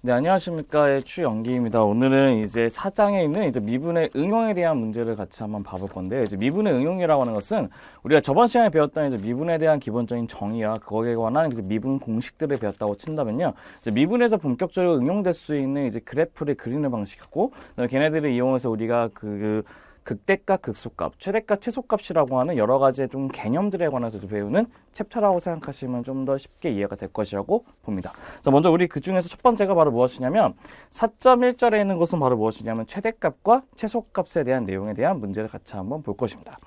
네, 안녕하십니까. 추영기입니다. 오늘은 이제 사장에 있는 이제 미분의 응용에 대한 문제를 같이 한번 봐볼 건데, 이제 미분의 응용이라고 하는 것은 우리가 저번 시간에 배웠던 이제 미분에 대한 기본적인 정의와 그거에 관한 이제 미분 공식들을 배웠다고 친다면요. 이제 미분에서 본격적으로 응용될 수 있는 이제 그래프를 그리는 방식이고, 걔네들을 이용해서 우리가 그 극대값, 극소값, 최대값, 최소값이라고 하는 여러 가지의 좀 개념들에 관해서 이제 배우는 챕터라고 생각하시면 좀 더 쉽게 이해가 될 것이라고 봅니다. 자, 먼저 우리 그 중에서 첫 번째가 바로 무엇이냐면 4.1절에 있는 것은 바로 무엇이냐면 최대값과 최소값에 대한 내용에 대한 문제를 같이 한번 볼 것입니다.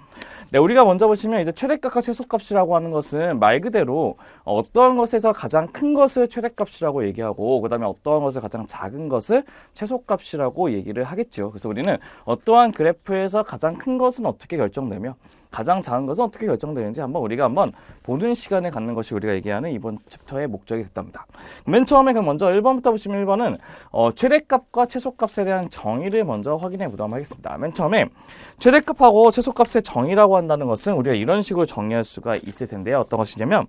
네, 우리가 먼저 보시면 이제 최대값과 최소값이라고 하는 것은 말 그대로 어떠한 것에서 가장 큰 것을 최대값이라고 얘기하고 그다음에 어떠한 것을 가장 작은 것을 최소값이라고 얘기를 하겠죠. 그래서 우리는 어떠한 그래프에서 가장 큰 것은 어떻게 결정되며 가장 작은 것은 어떻게 결정되는지 한번 우리가 한번 보는 시간을 갖는 것이 우리가 얘기하는 이번 챕터의 목적이 됐답니다. 맨 처음에 그럼 먼저 1번부터 보시면 1번은 어, 최대값과 최소값에 대한 정의를 먼저 확인해 보도록 하겠습니다. 맨 처음에 최대값하고 최소값의 정의라고 한다는 것은 우리가 이런 식으로 정의할 수가 있을 텐데요. 어떤 것이냐면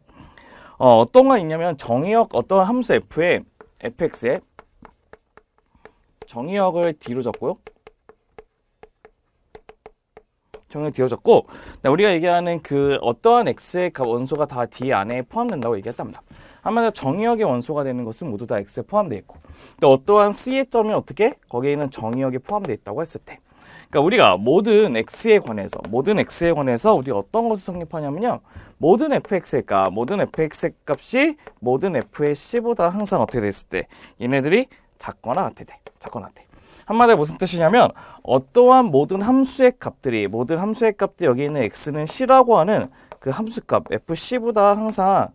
어, 어떤 거 있냐면 정의역 어떤 함수 f의 fx의 정의역을 뒤로 적고요. 정의 뒤어졌고 우리가 얘기하는 그 어떠한 x의 값 원소가 다 d 안에 포함된다고 얘기했답니다. 한마디로 정의역의 원소가 되는 것은 모두 다 x에 포함되어 있고 또 어떠한 c의 점이 어떻게 거기에 있는 정의역에 포함되어 있다고 했을 때 그러니까 우리가 모든 x에 관해서 모든 x에 관해서 우리 어떤 것을 성립하냐면요. 모든 fx의 값 모든 fx의 값이 모든 f의 c보다 항상 어떻게 됐을 때 얘네들이 작거나 같아 돼. 작거나 같아 한마디로 무슨 뜻이냐면 어떠한 모든 함수의 값들이 모든 함수의 값들 여기 있는 x는 c라고 하는 그 함수값 fc보다 항상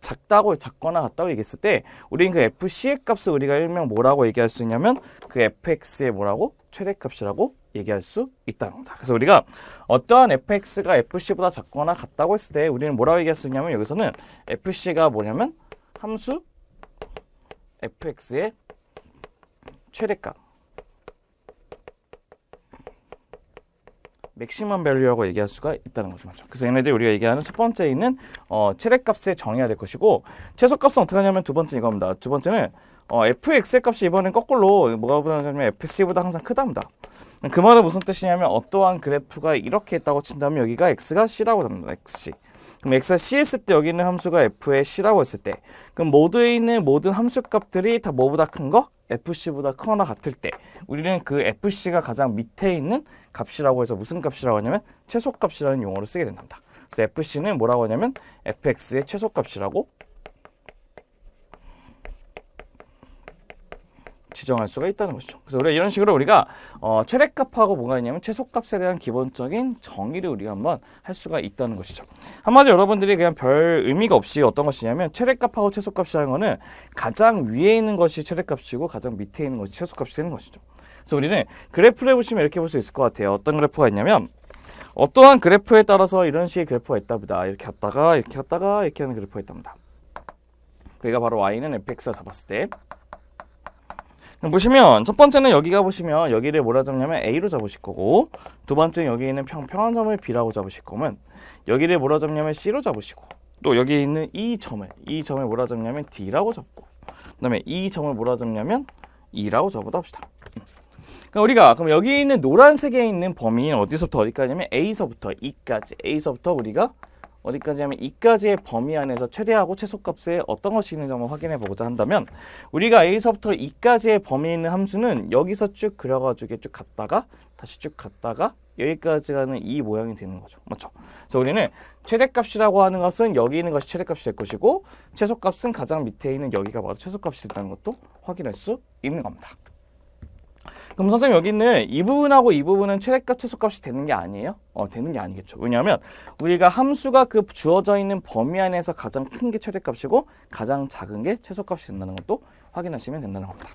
작다고 작거나 같다고 얘기했을 때 우리는 그 fc의 값을 우리가 일명 뭐라고 얘기할 수 있냐면 그 fx의 뭐라고 최대값이라고 얘기할 수 있다는 겁니다. 그래서 우리가 어떠한 fx가 fc보다 작거나 같다고 했을 때 우리는 뭐라고 얘기할 수 있냐면 여기서는 fc가 뭐냐면 함수 fx의 최대값 맥시멈 밸류라고 얘기할 수가 있다는 거죠. 맞죠? 그래서 얘네들이 우리가 얘기하는 첫 번째 있는 어, 최대값에 정의해야 될 것이고 최소값은 어떻게 하냐면 두 번째 이겁니다. 두 번째는 어, fx의 값이 이번엔 거꾸로 뭐가 보다냐면 fc보다 항상 크답니다. 그 말은 무슨 뜻이냐면 어떠한 그래프가 이렇게 있다고 친다면 여기가 x가 c라고 잡니다. xc. 그럼 x가 c 했을 때 여기 있는 함수가 f의 c라고 했을 때 그럼 모두에 있는 모든 함수 값들이 다 뭐보다 큰 거? fc보다 크거나 같을 때 우리는 그 fc가 가장 밑에 있는 값이라고 해서 무슨 값이라고 하냐면 최소값이라는 용어를 쓰게 된답니다. 그래서 fc는 뭐라고 하냐면 fx의 최소값이라고 지정할 수가 있다는 것이죠. 그래서 우리가 이런 식으로 우리가 어, 최대값하고 뭐가 있냐면 최소값에 대한 기본적인 정의를 우리가 한번 할 수가 있다는 것이죠. 한마디로 여러분들이 그냥 별 의미가 없이 어떤 것이냐면 최대값하고 최소값이라는 거는 가장 위에 있는 것이 최대값이고 가장 밑에 있는 것이 최소값이 되는 것이죠. 그래서 우리는 그래프를 보시면 이렇게 볼 수 있을 것 같아요. 어떤 그래프가 있냐면 어떠한 그래프에 따라서 이런 식의 그래프가 있답니다. 이렇게 갔다가 이렇게 갔다가 이렇게 하는 그래프가 있답니다. 그게 바로 y는 fx가 잡았을 때 보시면 첫 번째는 여기가 보시면 여기를 뭐라 잡냐면 a로 잡으실 거고 두 번째는 여기 있는 평, 평한 점을 b라고 잡으실 거면 여기를 뭐라 잡냐면 c로 잡으시고 또 여기 있는 이 점을 이 점을 뭐라 잡냐면 d라고 잡고 그다음에 이 점을 뭐라 잡냐면 e라고 잡아도 합시다. 그러니까 우리가 그럼 여기 있는 노란색에 있는 범위는 어디서부터 어디까지냐면 a서부터 e까지 a서부터 우리가 어디까지 하면 이까지의 범위 안에서 최대하고 최소값에 어떤 것이 있는지 한번 확인해 보고자 한다면 우리가 a서부터 e까지의 범위에 있는 함수는 여기서 쭉 그려가지고 쭉 갔다가 다시 쭉 갔다가 여기까지 가는 이 모양이 되는 거죠. 맞죠? 그래서 우리는 최대값이라고 하는 것은 여기 있는 것이 최대값이 될 것이고 최소값은 가장 밑에 있는 여기가 바로 최소값이 된다는 것도 확인할 수 있는 겁니다. 그럼 선생님 여기 있는 이 부분하고 이 부분은 최대값 최소값이 되는 게 아니에요? 어 되는 게 아니겠죠. 왜냐하면 우리가 함수가 그 주어져 있는 범위 안에서 가장 큰 게 최대값이고 가장 작은 게 최소값이 된다는 것도 확인하시면 된다는 겁니다.